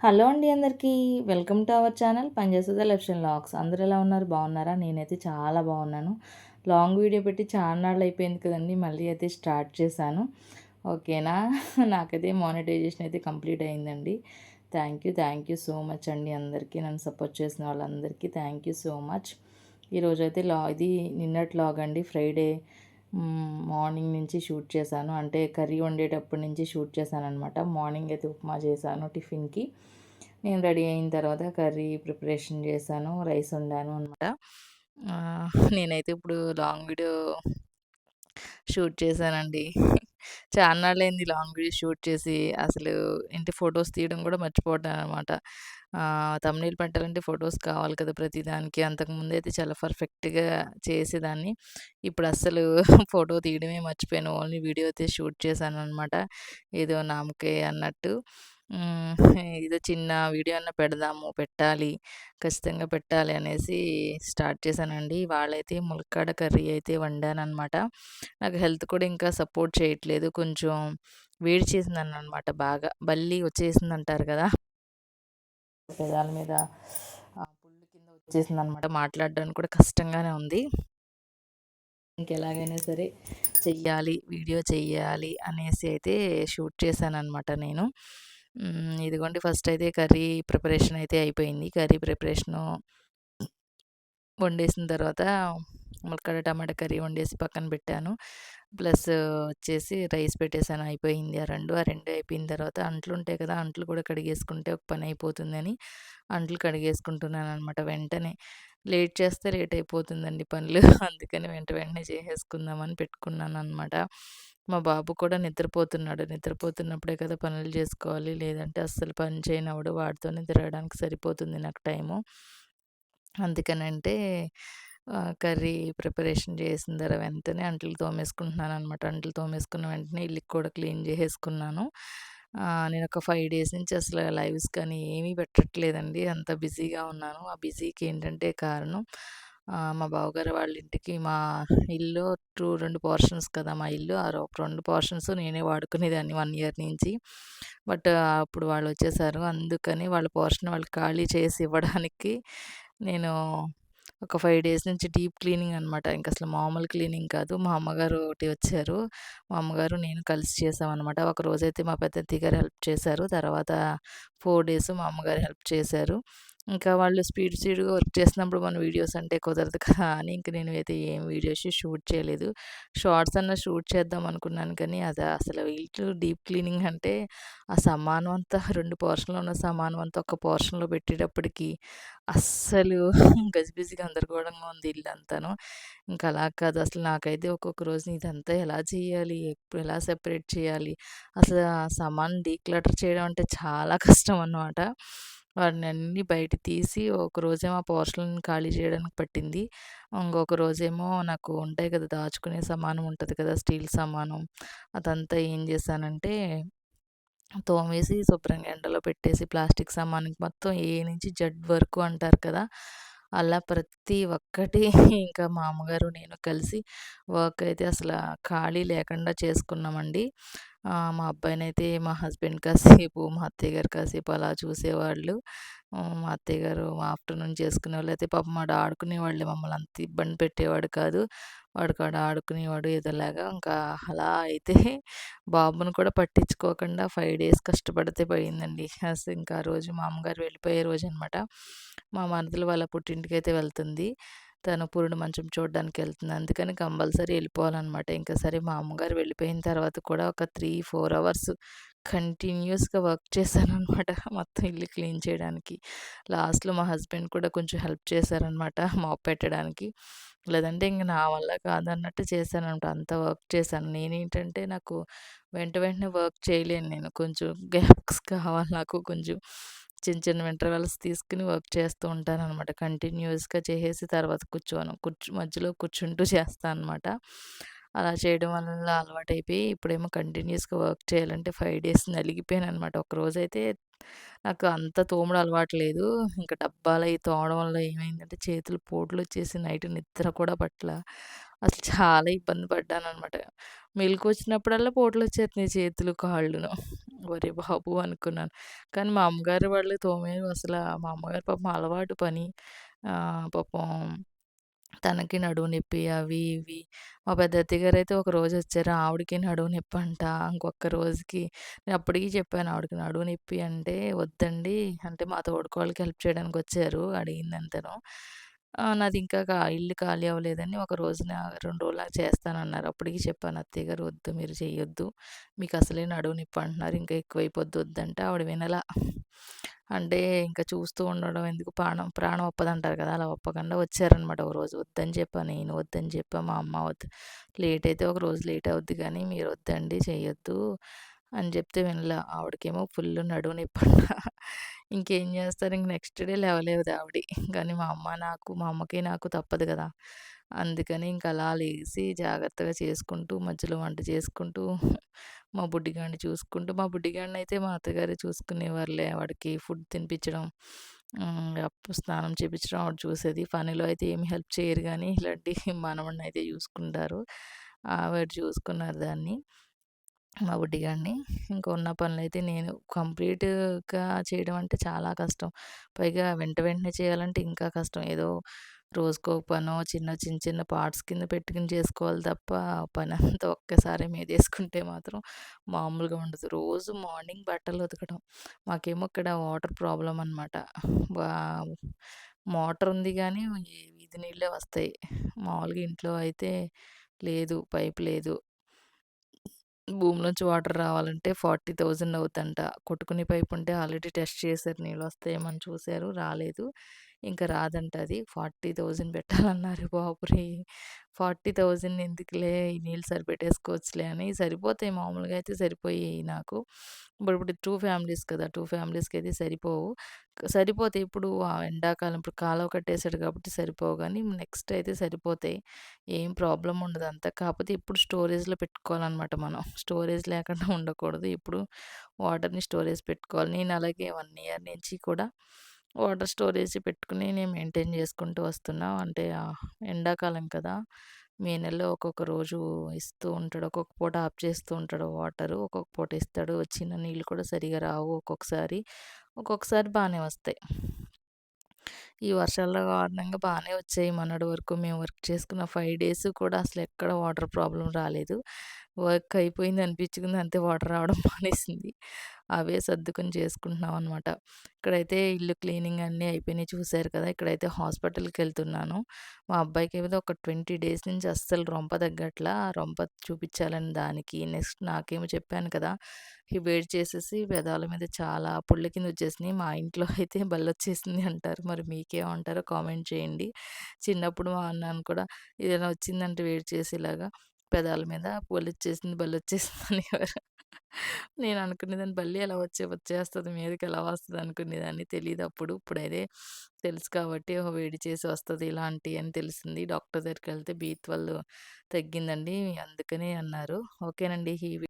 Hello అండి అందరికీ. Welcome to our channel పనిచేసేది ఎలక్షన్ లాక్స్. అందరు ఎలా ఉన్నారు? బాగున్నారా? నేనైతే చాలా బాగున్నాను. లాంగ్ వీడియో పెట్టి చాలా నాళ్ళు అయిపోయింది కదండి. మళ్ళీ అయితే స్టార్ట్ చేశాను. ఓకేనా? నాకైతే మానిటైజేషన్ అయితే కంప్లీట్ అయిందండి. Thank you thank you so much అండి అందరికీ. నన్ను సపోర్ట్ చేసిన వాళ్ళందరికీ థ్యాంక్ యూ సో మచ్ ఈరోజు అయితే లా ఇది నిన్నటి లాగ్ అండి. ఫ్రైడే మార్నింగ్ నుంచి షూట్ చేశాను. అంటే కర్రీ వండేటప్పటి నుంచి షూట్ చేశాను అనమాట మార్నింగ్ అయితే ఉప్మా చేశాను టిఫిన్కి. నేను రెడీ అయిన తర్వాత కర్రీ ప్రిపరేషన్ చేశాను రైస్ వండాను అనమాట నేనైతే ఇప్పుడు లాంగ్ వీడియో షూట్ చేశానండి. చాలా అయింది లాంగ్ వీడియో షూట్ చేసి అసలు ఇంటి ఫొటోస్ తీయడం కూడా మర్చిపోతాను అనమాట తమ్నీళ్ళు పెట్టాలంటే ఫొటోస్ కావాలి కదా ప్రతిదానికి అంతకుముందు అయితే చాలా పర్ఫెక్ట్గా చేసేదాన్ని. ఇప్పుడు అస్సలు ఫోటో తీయడమే మర్చిపోయాను. ఓన్లీ వీడియో అయితే షూట్ చేశాను అనమాట ఏదో నామకే అన్నట్టు. ఏదో చిన్న వీడియో అన్న పెడదాము పెట్టాలి ఖచ్చితంగా పెట్టాలి అనేసి స్టార్ట్ చేశానండి. వాళ్ళైతే ములక్కాడ కర్రీ అయితే వండానమాట నాకు హెల్త్ కూడా ఇంకా సపోర్ట్ చేయట్లేదు. కొంచెం వేడి చేసిందని అనమాట బాగా. బల్లి వచ్చేసింది అంటారు కదా. పెదాల మీద పుల్లు కింద వచ్చేసింది అనమాట మాట్లాడడానికి కూడా కష్టంగానే ఉంది. ఇంకెలాగైనా సరే చెయ్యాలి వీడియో చెయ్యాలి అనేసి అయితే షూట్ చేశాను అనమాట నేను ఇదిగోండి ఫస్ట్ అయితే కర్రీ ప్రిపరేషన్ అయితే అయిపోయింది. కర్రీ ప్రిపరేషను వండేసిన తర్వాత ములక్కడ టమాటా కర్రీ వండేసి పక్కన పెట్టాను. ప్లస్ వచ్చేసి రైస్ పెట్టేసాను అయిపోయింది ఆ రెండు. ఆ రెండు అయిపోయిన తర్వాత అంట్లు ఉంటాయి కదా అంట్లు కూడా కడిగేసుకుంటే ఒక పని అయిపోతుందని అంట్లు కడిగేసుకుంటున్నాను అనమాట వెంటనే. లేట్ చేస్తే లేట్ అయిపోతుందండి పనులు. అందుకని వెంట వెంటనే చేసేసుకుందామని పెట్టుకున్నాను అనమాట మా బాబు కూడా నిద్రపోతున్నాడు. నిద్రపోతున్నప్పుడే కదా పనులు చేసుకోవాలి. లేదంటే అస్సలు పని చేయనప్పుడు వాడితోనే తిరగడానికి సరిపోతుంది నాకు టైము. అందుకనంటే కర్రీ ప్రిపరేషన్ చేసిన తర వెంటనే అంట్లు తోమేసుకుంటున్నాను అనమాట అంట్లు తోమేసుకున్న వెంటనే ఇల్లు కూడా క్లీన్ చేసేసుకున్నాను. నేను ఒక ఫైవ్ డేస్ నుంచి అసలు లైవ్స్ కానీ ఏమీ పెట్టట్లేదండి. అంత బిజీగా ఉన్నాను. ఆ బిజీకి ఏంటంటే కారణం మా బావగారు వాళ్ళ ఇంటికి మా ఇల్లు టూ రెండు పోర్షన్స్ కదా మా ఇల్లు. ఆ రెండు పోర్షన్స్ నేనే వాడుకునేదాన్ని వన్ ఇయర్ నుంచి. బట్ అప్పుడు వాళ్ళు వచ్చేసారు. అందుకని వాళ్ళ పోర్షన్ వాళ్ళు ఖాళీ చేసి ఇవ్వడానికి నేను ఒక ఫైవ్ డేస్ నుంచి డీప్ క్లీనింగ్ అనమాట ఇంక అసలు మామూలు క్లీనింగ్ కాదు. మా అమ్మగారు ఒకటి వచ్చారు. మా అమ్మగారు నేను కలిసి చేసామన్నమాట. ఒక రోజైతే మా పెద్ద గారు హెల్ప్ చేశారు. తర్వాత ఫోర్ డేస్ మా అమ్మగారు హెల్ప్ చేశారు. ఇంకా వాళ్ళు స్పీడ్ స్పీడ్గా వర్క్ చేసినప్పుడు మన వీడియోస్ అంటే కుదరదు కదా అని ఇంక నేను అయితే ఏం వీడియోస్ షూట్ చేయలేదు. షార్ట్స్ అన్న షూట్ చేద్దాం అనుకున్నాను కానీ అది అసలు వీళ్ళు డీప్ క్లీనింగ్ అంటే ఆ సమానం అంతా రెండు పోర్షన్లో ఉన్న సమానం అంతా ఒక పోర్షన్లో పెట్టేటప్పటికి అస్సలు గజిబిజిగా గందరగోళంగా ఉంది ఇల్లు అంతాను ఇంకా అలా కాదు అసలు నాకైతే ఒక్కొక్క రోజు ఇదంతా ఎలా చేయాలి ఎప్పుడు ఎలా సెపరేట్ చేయాలి అసలు ఆ సమాన్ డీక్లటర్ చేయడం అంటే చాలా కష్టం అన్నమాట. వాటిని అన్నీ బయట తీసి ఒక రోజేమో ఆ పోర్షన్లను ఖాళీ చేయడానికి పట్టింది. ఇంకొక రోజేమో నాకు ఉంటాయి కదా దాచుకునే సమానం ఉంటుంది కదా స్టీల్ సమానం. అదంతా ఏం చేశానంటే తోమేసి శుభ్రంగా ఎండలో పెట్టేసి ప్లాస్టిక్ సామాన్కి మొత్తం ఏ నుంచి జడ్ వరకు అంటారు కదా అలా ప్రతి ఒక్కటి ఇంకా మా అమ్మగారు నేను కలిసి వర్క్ అయితే అసలు ఖాళీ లేకుండా చేసుకున్నామండి. మా అబ్బాయినైతే మా హస్బెండ్ కాసేపు మా అత్తయ్య గారు కాసేపు అలా చూసేవాళ్ళు. మా అత్తయ్య గారు ఆఫ్టర్నూన్ చేసుకునేవాళ్ళు. అయితే పాపం వాడు ఆడుకునేవాళ్ళు మమ్మల్ని అంత ఇబ్బంది పెట్టేవాడు కాదు. వాడు కాడ ఆడుకునేవాడు ఏదోలాగా. ఇంకా అలా అయితే బాబును కూడా పట్టించుకోకుండా ఫైవ్ డేస్ కష్టపడితే పోయిందండి. అసలు ఇంకా ఆ రోజు మా అమ్మగారు వెళ్ళిపోయే రోజు అనమాట మా మరదలు వాళ్ళ పుట్టింటికి అయితే వెళ్తుంది. తను పురుడు మంచం చూడడానికి వెళ్తుంది. అందుకని కంపల్సరీ వెళ్ళిపోవాలన్నమాట. ఇంకా సరే మా అమ్మగారు వెళ్ళిపోయిన తర్వాత కూడా ఒక త్రీ ఫోర్ అవర్స్ కంటిన్యూస్గా వర్క్ చేశానమాట మొత్తం ఇల్లు క్లీన్ చేయడానికి. లాస్ట్లో మా హస్బెండ్ కూడా కొంచెం హెల్ప్ చేశారనమాట మాప్ పెట్టడానికి. లేదంటే ఇంక నా వల్ల కాదన్నట్టు చేశాననమాట అంత వర్క్ చేశాను. నేనేంటంటే నాకు వెంట వెంటనే వర్క్ చేయలేను నేను. కొంచెం గ్యాప్స్ కావాలి నాకు. కొంచెం చిన్న చిన్న ఇంటర్వెల్స్ తీసుకుని వర్క్ చేస్తూ ఉంటాననమాట కంటిన్యూస్గా చేసేసి తర్వాత కూర్చోను. కూర్చు మధ్యలో కూర్చుంటూ చేస్తాను అనమాట అలా చేయడం వల్ల అలవాటైపోయి ఇప్పుడేమో కంటిన్యూస్గా వర్క్ చేయాలంటే ఫైవ్ డేస్ నలిగిపోయాను అనమాట ఒకరోజైతే నాకు అంత తోముడు అలవాటు లేదు ఇంకా డబ్బాలు అవి తోమడం వల్ల ఏమైందంటే చేతులు పోట్లు వచ్చేసి నైట్ నిద్ర కూడా పట్ల అసలు చాలా ఇబ్బంది పడ్డాను అనమాట మెలుకువచ్చినప్పుడల్లా పోట్లు వచ్చేస్తున్నాయి చేతులు, కాళ్ళును. ఒరే బాబు! అనుకున్నాను. కానీ మా అమ్మగారు వాళ్ళు తోమేవి అసలు మా అమ్మగారు పాపం అలవాటు పని. పాపం తనకి నడుము నొప్పి అవి ఇవి. మా పెద్దత్తయ్య గారైతే ఒక రోజొచ్చారు. ఆవిడకి నడుము అంట ఇంకొక రోజుకి నేను అప్పటికి చెప్పాను ఆవిడకి నడుము నొప్పి అంటే వద్దండి. అంటే మా తోడికోడలికి హెల్ప్ చేయడానికి వచ్చారు అడిగిందంతను. నాది ఇంకా కా ఇల్లు ఖాళీ అవ్వలేదని ఒక రోజున 2 రోజులు చేస్తానన్నారు. అప్పటికి చెప్పాను అత్తయ్య గారు వద్దు మీరు చేయొద్దు మీకు అసలే నడువు నొప్పి అంటున్నారు. ఇంకా ఎక్కువైపోద్ది వద్దంటే ఆవిడ వినలా. అంటే ఇంకా చూస్తూ ఉండడం ఎందుకు ప్రాణం ప్రాణం ఒప్పదంటారు కదా! అలా ఒప్పకుండా వచ్చారనమాట ఒక రోజు. వద్దని చెప్పా నేను వద్దని చెప్పా. మా అమ్మ వద్దు. లేట్ అయితే ఒక రోజు లేట్ అవుద్ది కానీ మీరు వద్దండి చేయొద్దు అని చెప్తే వినలా. ఆవిడకేమో ఫుల్ నడువు నొప్పంట. ఇంకేం చేస్తారు ఇంక నెక్స్ట్ డే లేవలేదు ఆవిడ. కానీ మా అమ్మ నాకు మా అమ్మకి నాకు తప్పదు కదా! అందుకని ఇంక అలా లేచి జాగ్రత్తగా చేసుకుంటూ మధ్యలో వంట చేసుకుంటూ మా బుడ్డిగాడిని చూసుకుంటూ మా బుడ్డిగాడినయితే మా అత్తగారే చూసుకునేవారులే. వాడికి ఫుడ్ తినిపించడం, అప్పు స్నానం చేపించడం ఆవిడ చూసేది. పనిలో అయితే ఏమి హెల్ప్ చేయరు కానీ ఇలాంటి మనవడినయితే చూసుకుంటారు. ఆవిడ చూసుకున్నారు దాన్ని. మా బుడ్డిగాడిని. ఇంకా ఉన్న పనులైతే నేను కంప్లీట్‌గా చేయడం అంటే చాలా కష్టం. పైగా వెంట వెంటనే చేయాలంటే ఇంకా కష్టం. ఏదో రోజుకో పనో చిన్న చిన్న చిన్న పార్ట్స్ కింద పెట్టుకుని చేసుకోవాలి తప్ప పనంతా ఒక్కసారే మీదేసుకుంటే మాత్రం మామూలుగా ఉండదు. రోజు మార్నింగ్ బట్టలు ఉతకడం. మాకేమో ఇక్కడ వాటర్ ప్రాబ్లం అనమాట. మోటార్ మోటర్ ఉంది కానీ ఈ వీధి నీళ్ళే వస్తాయి. మామూలుగా ఇంట్లో అయితే లేదు. పైప్ లేదు. భూమిలోంచి వాటర్ రావాలంటే 40,000 అవుద్దంట. కొట్టుకునే పైప్ ఉంటే ఆల్రెడీ టెస్ట్ చేశారు. నీళ్ళొస్తాయేమో అని చూశారు రాలేదు. ఇంకా రాదంట అది. 40,000 పెట్టాలన్నారు బాబురే ఫార్టీ థౌజండ్ ఎందుకులే ఈ నీళ్ళు సరిపెట్టేసుకోవచ్చులే అని సరిపోతాయి మామూలుగా అయితే సరిపోయాయి నాకు. ఇప్పుడు ఇప్పుడు టూ ఫ్యామిలీస్ కదా! టూ ఫ్యామిలీస్కి అయితే సరిపోవు. సరిపోతాయి. ఇప్పుడు ఎండాకాలం ఇప్పుడు కాలువ కట్టేసాడు కాబట్టి సరిపోవు కానీ నెక్స్ట్ అయితే సరిపోతాయి. ఏం ప్రాబ్లం ఉండదు అంతా. కాకపోతే ఇప్పుడు స్టోరేజ్‌లో పెట్టుకోవాలన్నమాట మనం. స్టోరేజ్ లేకుండా ఉండకూడదు. ఇప్పుడు వాటర్‌ని స్టోరేజ్ పెట్టుకోవాలి. నేను అలాగే వన్ ఇయర్ నుంచి కూడా వాటర్ స్టోరేజ్ పెట్టుకుని నేను మెయింటైన్ చేసుకుంటూ వస్తున్నా. అంటే ఎండాకాలం కదా! మే నెలలో ఒక్కొక్క రోజు ఇస్తూ ఉంటాడు. ఒక్కొక్క పూట ఆఫ్ చేస్తూ ఉంటాడు వాటరు. ఒక్కొక్క పూట ఇస్తాడు. వచ్చిన నీళ్ళు కూడా సరిగా రావు ఒక్కొక్కసారి. ఒక్కొక్కసారి బాగానే వస్తాయి. ఈ వర్షాల కారణంగా బాగానే వచ్చాయి మొన్నటి వరకు. మేము వర్క్ చేసుకున్న ఫైవ్ డేస్ కూడా అసలు ఎక్కడ వాటర్ ప్రాబ్లం రాలేదు. వర్క్ అయిపోయింది అనిపించుకుంది. అంతే వాటర్ రావడం మానేసింది. అవే సర్దుకొని చేసుకుంటున్నాం అనమాట. ఇక్కడైతే ఇల్లు క్లీనింగ్ అన్నీ అయిపోయినాయి చూసారు కదా! ఇక్కడైతే హాస్పిటల్‌కెళ్తున్నాను. మా అబ్బాయికేమో ఒక 20 డేస్ నుంచి అస్సలు రొంప తగ్గట్లా. రొంప చూపించాలని దానికి. నెక్స్ట్ నాకేమో చెప్పాను కదా! ఈ వేడి చేసేసి పెదాల మీద చాలా పుళ్ళ కింద వచ్చేసినాయి. మా ఇంట్లో అయితే బల్లొచ్చేసింది అంటారు. మరి మీకేమంటారో కామెంట్ చేయండి. చిన్నప్పుడు మా అన్నాను కూడా ఏదైనా వచ్చిందంటే వేడి చేసేలాగా పెదాల మీద బలి వచ్చేసింది బలి వచ్చేసింది అనేవారు. నేను అనుకునేదాన్ని బల్లి ఎలా వచ్చే వచ్చేస్తుంది మీదకి ఎలా వస్తుంది అనుకునేదాన్ని. అప్పుడు ఇప్పుడైతే తెలుసు కాబట్టి వేడి చేసి వస్తుంది ఇలాంటి అని తెలిసింది. డాక్టర్ దగ్గరికి వెళ్తే బీత్ వాళ్ళు తగ్గిందండి. అందుకనే అన్నారు. ఓకేనండి. ఈ